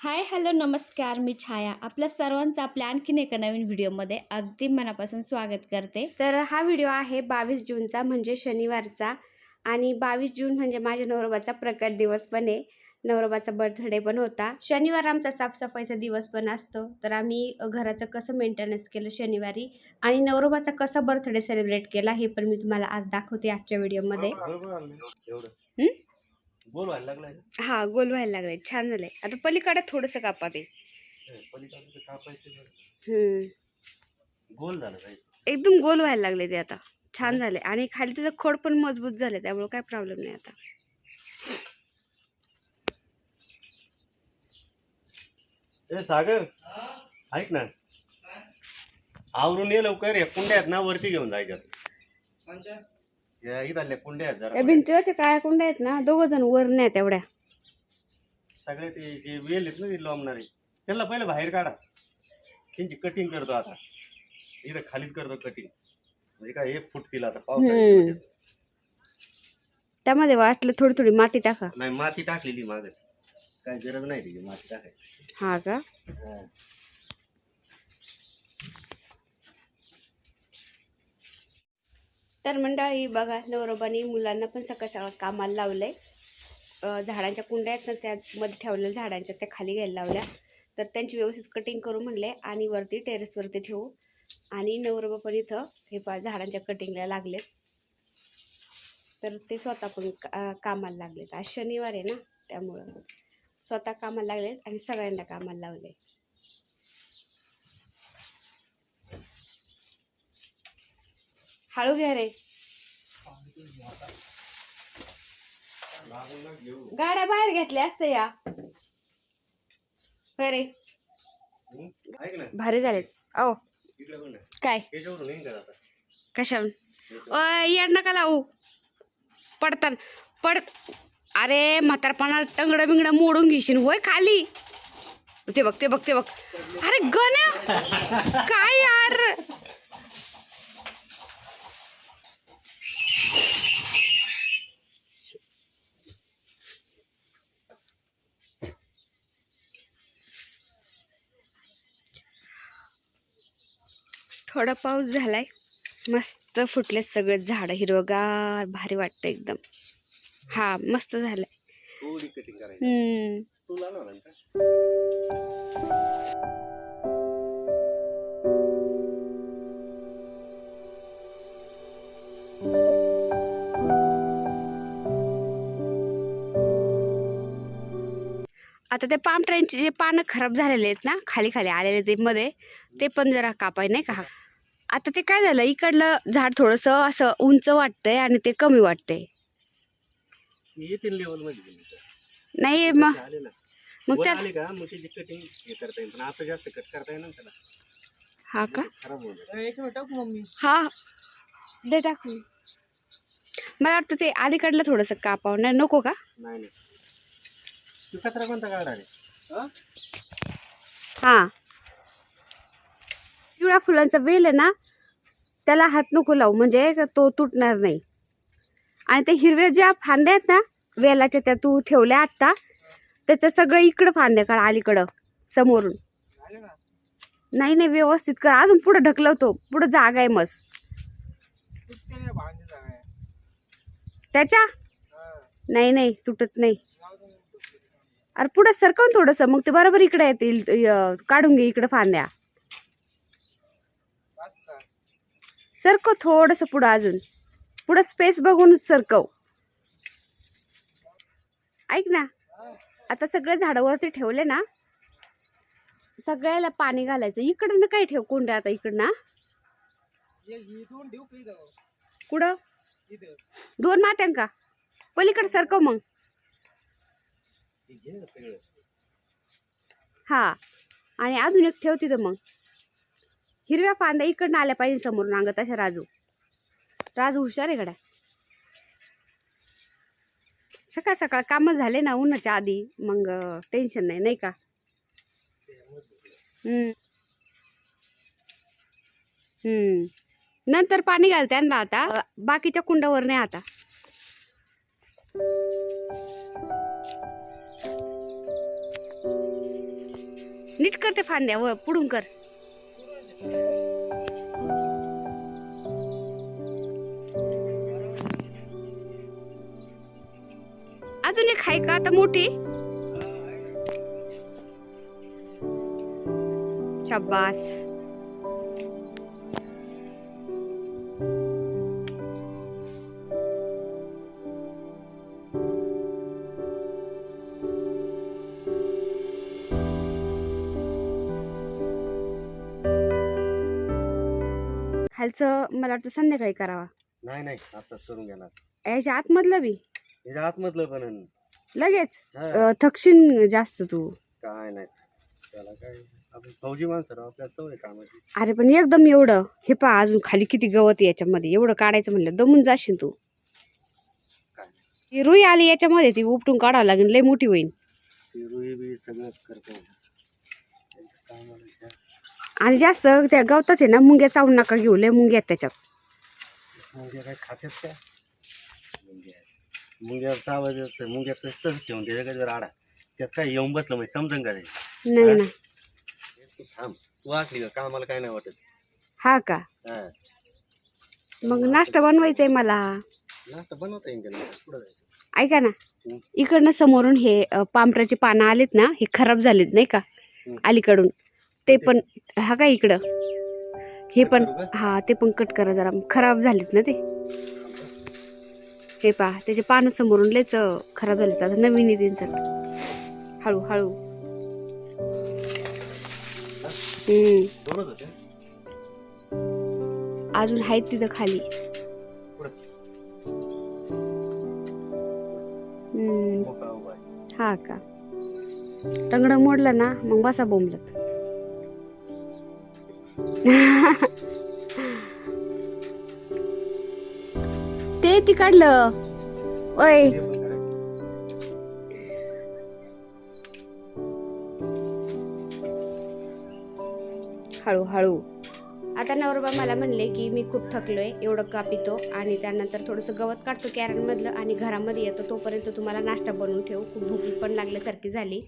Hi hello नमस्कार मी छाया. आपल्या सर्वांचं आपल्या आणखीन एका नवीन व्हिडिओमध्ये अगदी मनापासून स्वागत करते. तर हा व्हिडिओ आहे बावीस जूनचा म्हणजे शनिवारचा. आणि बावीस जून म्हणजे माझ्या नवरोबाचा प्रकट दिवस पण आहे. नवरोबाचा बर्थडे पण होता. शनिवार आमचा साफसफाईचा दिवस पण असतो. तर आम्ही घराचं कसं मेंटेनन्स केलं शनिवारी आणि नवरोबाचा कसा बर्थडे सेलिब्रेट केला हे पण मी तुम्हाला आज दाखवते आजच्या व्हिडिओमध्ये? गोल व्हायला लागलाय हा गोल व्हायला लागले छान झालंय. आता पलीकडे थोडंसं कापा ते हे पलीकडचं कापायचं बरं. हम्म. गोल झालं एकदम गोल व्हायला लागले ते आता. छान झाले आणि खाली त्याचं खोड पण मजबूत झाले त्यामुळे काय प्रॉब्लेम नाही आता. ए सागर? ऐक ना. आवरून ये लवकर. या कुंड्या आहेत ना वरती घेऊन जायच्यात या इथल्या कुंड्या आहेत या जरा भिंतीवरच्या काळ्या कुंड्या आहेत ना दोघ जण वर नाही तेवढ्या सगळे ते जे वेल आहेत ना ते लांबणारे त्यांना पहिलं बाहेर काढा. त्यांची कटिंग करतो आता. इथं खालीच करतो कटिंग म्हणजे काय हे फुटतील आता हम्म. दिवसात. त्यामध्ये वाटलं थोडी थोडी माती टाका. नाही माती टाकलेली मागच काय गरज नाही तिची माती टाकायची. हा का? हा. तर मंडळी बघा नवरोबानी मुलांना पण सकाळ सकाळ कामाला लावलंय. आहे झाडांच्या कुंड्या आहेत ना त्यामध्ये ठेवलेल्या झाडांच्या त्या खाली घ्यायला लावल्या. तर त्यांची व्यवस्थित कटिंग करू म्हणले आणि वरती टेरेसवरती ठेवू. आणि नवरोबा पण इथं हे पा झाडांच्या कटिंगला लागलेत. तर ते स्वतः पण का- कामाला लागलेत. आज शनिवार आहे ना त्यामुळं. स्वतः कामाला लागलेत आणि सगळ्यांना कामाला लावले हळू घ्या रे. गाड्या बाहेर घेतल्या असत या. अरे भारी झालेत. ओ काय? कशा येड नका लावू. पडतान. पड. अरे म्हातारपणा टंगड बिंगड मोडून घेशील होय खाली. ते बघ ते बघ ते बघ. अरे गण्या. काय यार? थोडा पाऊस झालाय. मस्त फुटले सगळे झाड हिरवगार भारी वाटतं एकदम. हा मस्त लावणार का? आता ते पाम ट्रेनचे जे पानं खराब झालेले आहेत ना खाली खाली आलेले ते मध्ये ते पण जरा कापाय नाही का? आता ते काय झालं? इकडलं झाड थोडंसं असं उंच वाटतंय आणि ते कमी वाटतंय. येतील लेवलमध्ये गेली तर. नाही मग मग त्या आले का? मग त्याची कटिंग हे करता येईल. पण आता जास्त कट करता येईल ना त्याला हा का? खराब हा. दे टाकून मला वाटतं ते अलीकडलं थोडंसं कापावं नाही नको का? नाही नाही. तू कचरा कोणता काढा रे हा. पिवळ्या फुलांचा वेल आहे ना त्याला हात नको लावू म्हणजे तो तुटणार नाही. आणि ते हिरव्या ज्या फांद्या आहेत ना वेलाच्या त्या तू ठेवल्या आत्ता त्याचं सगळं इकडं फांद्या काढ अलीकडं समोरून. नाही नाही व्यवस्थित कर अजून पुढं ढकलवतो पुढं जागा आहे मस्त. त्याच्या? नाही नाही तुटत नाही. अरे पुढं सरकवून थोडंसं मग ते बरोबर इकडे येतील काढून घे इकडं फांद्या. सरकव थोडंसं पुढं अजून. पुढं स्पेस बघून सरकव. ऐक ना आता सगळे झाडावरती ठेवले ना सगळ्याला पाणी घालायचं. इकडं काय ठेव कोंड्या आता इकडं ना कुठं? दोन माट्यां का? पलीकडे सरकव मग. हे हा आणि अजून एक ठेव तिथं मग. हिरव्या फांद्या इकडनं आल्या पाहिजे समोरून अंगत अशा राजू. राजू हुशार आहे गड्या. सकाळ सकाळ कामं झाले ना उन्हाच्या आधी मग टेन्शन नाही नाही का? हम्म. हम्म. नंतर पाणी घाल त्यांना आता बाकीच्या कुंडावर नाही आता. नीट करते फांद्या व पुढून कर. अजून एक आहे का आता मोठी? शाबास. खालचं मला वाटतं संध्याकाळी करावा. नाही नाही आताच करून घेणार याच्या आतमधलं बी? आतमधलं पण आहे. लगेच? हा, अं, थकशीन जास्त तू. काय नाही. त्याला काय आपण फौजी माणसं राव आपल्याला सवय कामाची. अरे पण एकदम एवढं हे पहा अजून खाली किती गवत आहे याच्यामध्ये. एवढं काढायचं म्हणलं दमून जाशील तू. काय? ती रुई आली याच्यामध्ये ती उपटून काढावं लागेल लय मोठी होईल ती रुई बी सगळं करतो. त्यांचं कामाला त्या- आणि जास्त त्या गवतात आहे ना मुंग्या चावून नका घेऊ लय मुंग्या आहेत त्याच्यात. काय खात्यात मुंग्या चावायचं असतं मुंग्या तसंच ठेवून त्याच्या जर आडा. त्यात काय येऊन बसलं म्हणजे समजून का ते नाही? ना तू थांब. तू वाचली का कामाला काय नाही वाटत? हा का? हा. मग नाश्ता बनवायचा आहे मला. नाश्ता बनवता येईल जायचं? ऐका ना. हं. इकडनं समोरून हे अ, पानं आलेत ना हे खराब झालेत नाही का? हं. अलीकडून. ते पण हा का इकडं? हे पण करू का? हा ते पण कट करा जरा. खराब झालेत ना ते. हे पहा त्याचे पानं समोरून लयच खराब झाले आता नवीन येते सर हळू हळू अजून आहेत तिथं खाली. हा का? टंगड मोडलं ना मग बसा बोंबलत. ती काढलं ओय. हळूहळू. हळू हळू आता नवरोबा मला म्हणले की मी खूप थकलोय एवढं का पितो? आणि त्यानंतर थोडंसं गवत काढतो कॅरनमधलं आणि घरामध्ये येतो तोपर्यंत तुम्हाला नाश्ता बनवून ठेवू. खूप भूक पण लागल्यासारखी झाली.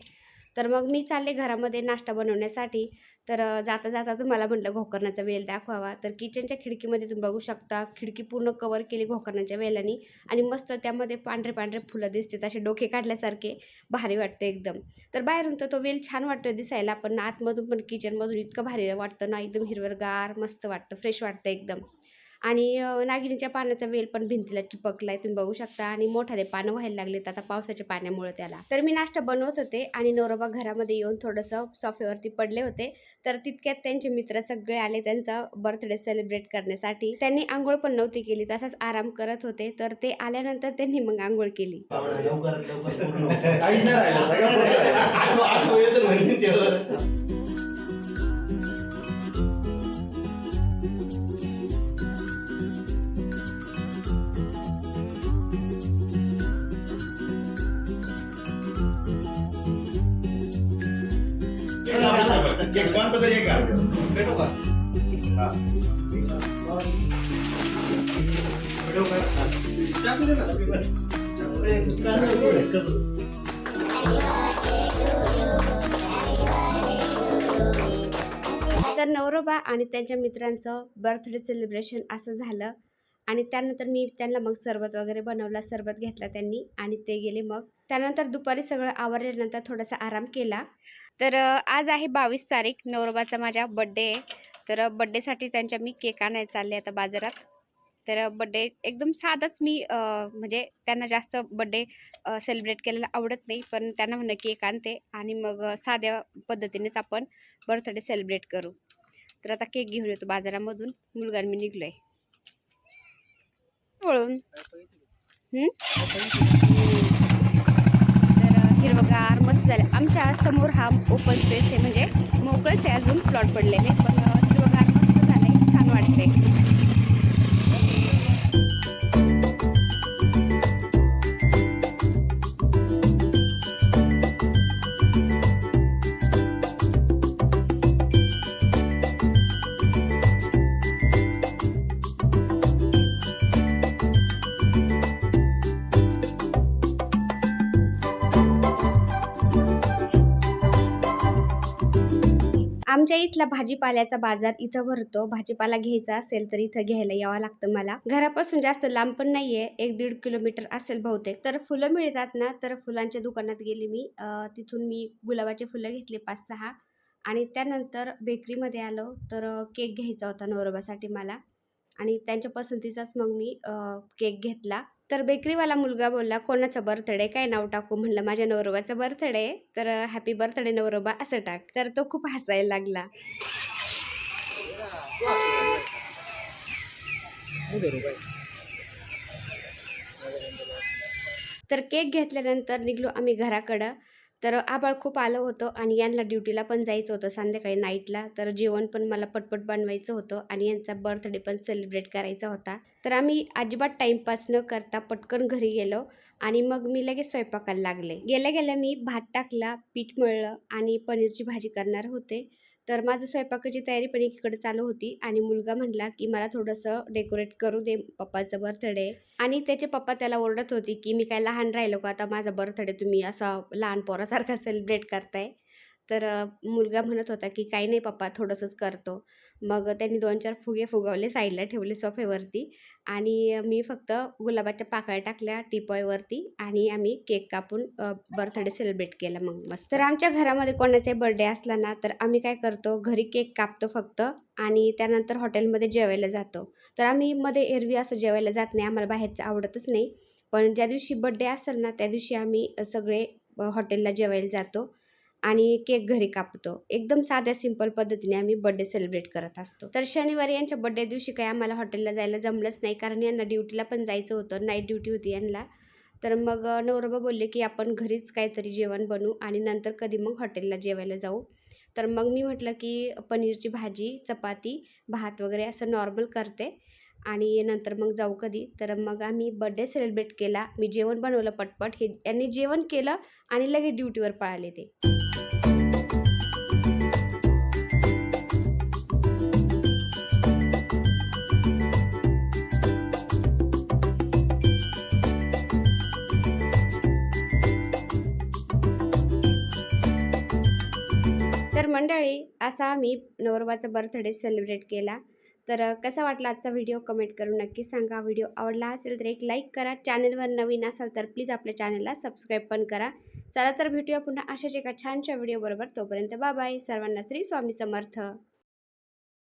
तर मग मी चालले घरामध्ये नाश्ता बनवण्यासाठी. तर जाता जाता तुम्हाला म्हटलं घोकरणाचा वेल दाखवावा. तर किचनच्या खिडकीमध्ये तुम्ही बघू शकता खिडकी पूर्ण कवर केली घोकरणाच्या वेलानी आणि मस्त त्यामध्ये पांढरे पांढरे फुलं दिसतात असे डोके काढल्यासारखे भारी वाटतं एकदम. तर बाहेरून तर तो वेल छान वाटतो दिसायला पण आतमधून पण किचनमधून इतकं भारी वाटतं ना एकदम हिरवरगार मस्त वाटतं फ्रेश वाटतं एकदम. आणि नागिनीच्या पानाचा वेल पण भिंतीला चिपकलाय तुम्ही बघू शकता. आणि मोठाले पानं व्हायला लागलेत आता पावसाच्या पाण्यामुळे त्याला. तर मी नाश्ता बनवत होते आणि नवरोबा घरामध्ये येऊन थोडंसं सोफ्यावरती पडले होते. तर तितक्यात त्यांचे मित्र सगळे आले त्यांचा बर्थडे सेलिब्रेट करण्यासाठी. त्यांनी आंघोळ पण नव्हती केली तसाच आराम करत होते. तर ते आल्यानंतर त्यांनी मग आंघोळ केली. काही नाही राहिलं सगळं पुढे राहिलं. आठव- आठव येतं म्हणे तेव्हा. एक कोणतं तर नवरोबा आणि त्यांच्या मित्रांचं बर्थडे सेलिब्रेशन असं झालं आणि त्यानंतर मी त्यांना मग सरबत वगैरे बनवला सरबत घेतला त्यांनी आणि ते गेले मग त्यानंतर दुपारी सगळं आवरल्यानंतर थोडासा आराम केला तर आज आहे बावीस तारीख नवरोबाचा माझ्या बड्डे आहे. तर बड्डेसाठी त्यांच्या मी केक आणायला चालले आता बाजारात. तर बड्डे एकदम साधाच मी म्हणजे त्यांना जास्त बड्डे सेलिब्रेट केलेला आवडत नाही. पण त्यांना म्हणणं केक आणते आणि मग साध्या पद्धतीनेच आपण बर्थडे सेलिब्रेट करू. तर आता केक घेऊन येतो बाजारामधून. मुलगा मी निघलोय. वळून. हम्म? तर अं, हिरवगार मस्त झाले. आमच्यासमोर हा ओपन स्पेस आहे म्हणजे मोकळंच आहे अजून प्लॉट पडलेले पण हिरवगार मस्त झाले छान वाटते आमच्या इथला भाजीपाल्याचा बाजार इथं भरतो. भाजीपाला घ्यायचा असेल तर इथं घ्यायला यावं लागतं मला. घरापासून जास्त लांब पण नाहीये. एक दीड किलोमीटर असेल बहुतेक. तर फुलं मिळतात ना तर फुलांच्या दुकानात गेली मी. तिथून मी गुलाबाचे फुलं घेतले पाच सहा आणि त्यानंतर बेकरीमध्ये आलो. तर केक घ्यायचा होता नवरोबासाठी मला आणि त्यांच्या पसंतीचाच मग मी केक घेतला. तर बेकरीवाला मुलगा बोलला कोणाचा बर्थडे काय नाव टाकू? म्हणलं माझ्या नवरोबाचा बर्थडे तर हॅपी बर्थडे नवरोबा असं टाक. तर तो खूप हसायला लागला. तर केक घेतल्यानंतर निघलो आम्ही घराकडं. तर आबाळ खूप आलं होतं आणि यांना ड्युटीला पण जायचं होतं संध्याकाळी नाईटला तर जेवण पण मला पटपट बनवायचं होतं आणि यांचा बर्थडे पण सेलिब्रेट करायचा होता. तर आम्ही अजिबात टाईमपास न करता पटकन घरी गेलो आणि मग मी लगेच स्वयंपाकाला लागले. गेल्या गेल्या मी भात टाकला पीठ मळलं आणि पनीरची भाजी करणार होते. तर माझं स्वयंपाकाची तयारी पण एकीकडे चालू होती आणि मुलगा म्हणला की मला थोडंसं डेकोरेट करू दे पप्पाचं बर्थडे. आणि त्याचे पप्पा त्याला ओरडत होते की मी काय लहान राहिलो का? आता माझा बर्थडे तुम्ही असा लहान पोरासारखा सेलिब्रेट करताय. तर मुलगा म्हणत होता की काही नाही पप्पा थोडंसंच करतो. मग त्यांनी दोन चार फुगे फुगवले साईडला ठेवले सोफेवरती आणि मी फक्त गुलाबाच्या पाकळ्या टाकल्या टिपॉयवरती आणि आम्ही केक कापून बर्थडे सेलिब्रेट केला मग मस्त. तर आमच्या घरामध्ये कोणाचाही बर्थडे असला ना तर आम्ही काय करतो घरी केक कापतो फक्त आणि त्यानंतर हॉटेलमध्ये जेवायला जातो. तर आम्ही मध्ये एरवी असं जेवायला जात नाही आम्हाला बाहेरचं आवडतच नाही. पण ज्या दिवशी बड्डे असेल ना त्या दिवशी आम्ही सगळे हॉटेलला जेवायला जातो. आणि केक घरी कापतो. एकदम साध्या सिंपल पद्धतीने आम्ही बड्डे सेलिब्रेट करत असतो. तर शनिवारी यांच्या बड्डे दिवशी काही आम्हाला हॉटेलला जायला जमलंच नाही कारण यांना ड्युटीला पण जायचं होतं. नाईट ड्युटी होती यांना. तर मग अ, नवरोबा बोलले की आपण घरीच काहीतरी जेवण बनवू आणि नंतर कधी मग हॉटेलला जेवायला जाऊ. तर मग मी म्हटलं की पनीरची भाजी चपाती भात वगैरे असं नॉर्मल करते आणि नंतर मग जाऊ कधी. तर मग आम्ही बड्डे सेलिब्रेट केला. मी जेवण बनवलं पटपट. हे यांनी जेवण केलं आणि लगेच ड्युटीवर पळाले ते. तर मंडळी असा आम्ही नवरोबाचा बर्थडे सेलिब्रेट केला. तर कसा वाटला आजचा व्हिडिओ कमेंट करून नक्की सांगा. व्हिडिओ आवडला असेल तर एक लाईक करा. चॅनलवर नवीन असाल तर प्लीज आपल्या चॅनलला सबस्क्राईब पण करा. चला तर भेटूया पुन्हा अशाच एका छानशा व्हिडिओबरोबर तोपर्यंत बाय बाय. सर्वांना श्री स्वामी समर्थ.